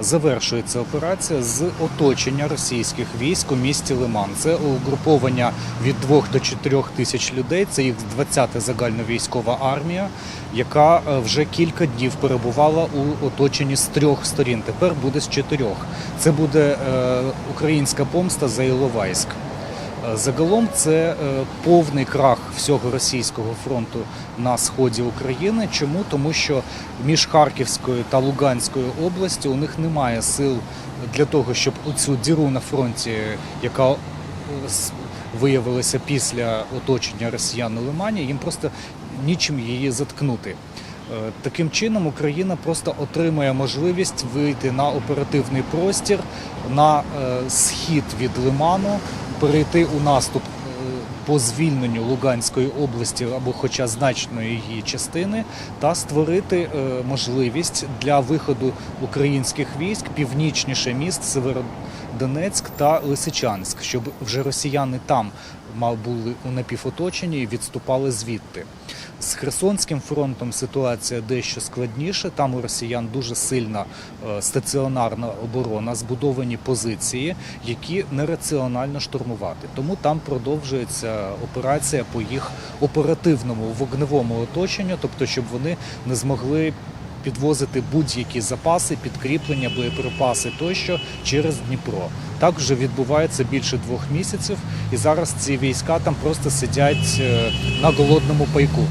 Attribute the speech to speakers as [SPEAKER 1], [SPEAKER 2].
[SPEAKER 1] завершується операція з оточення російських військ у місті Лиман. Це угруповання від 2 до 4 тисяч людей. Це їх 20-та загальновійськова армія, яка е, вже кілька днів перебувала у оточенні з трьох сторін. Тепер буде з чотирьох. Це буде е, українська помста за Іловайськ. Е, Загалом це е, повний крах всього російського фронту на сході України. Чому? Тому що між Харківською та Луганською областю у них немає сил для того, щоб цю діру на фронті, яка е, виявилася після оточення росіян у Лимані, їм просто нічим її заткнути. Е, Таким чином Україна просто отримає можливість вийти на оперативний простір на е, схід від Лиману, перейти у наступ е, по звільненню Луганської області або хоча значної її частини, та створити можливість для виходу українських військ північніше міст Северодонецьк та Лисичанськ, щоб вже росіяни там мав були у напівоточенні і відступали звідти. З Херсонським фронтом ситуація дещо складніша. Там у росіян дуже сильна е, стаціонарна оборона, збудовані позиції, які нераціонально штурмувати. Тому там продовжується операція по їх оперативному вогневому оточенню, тобто, щоб вони не змогли. Підвозити будь-які запаси, підкріплення, боєприпаси тощо через Дніпро. Так вже відбувається більше двох місяців, і зараз ці війська там просто сидять е, на голодному пайку.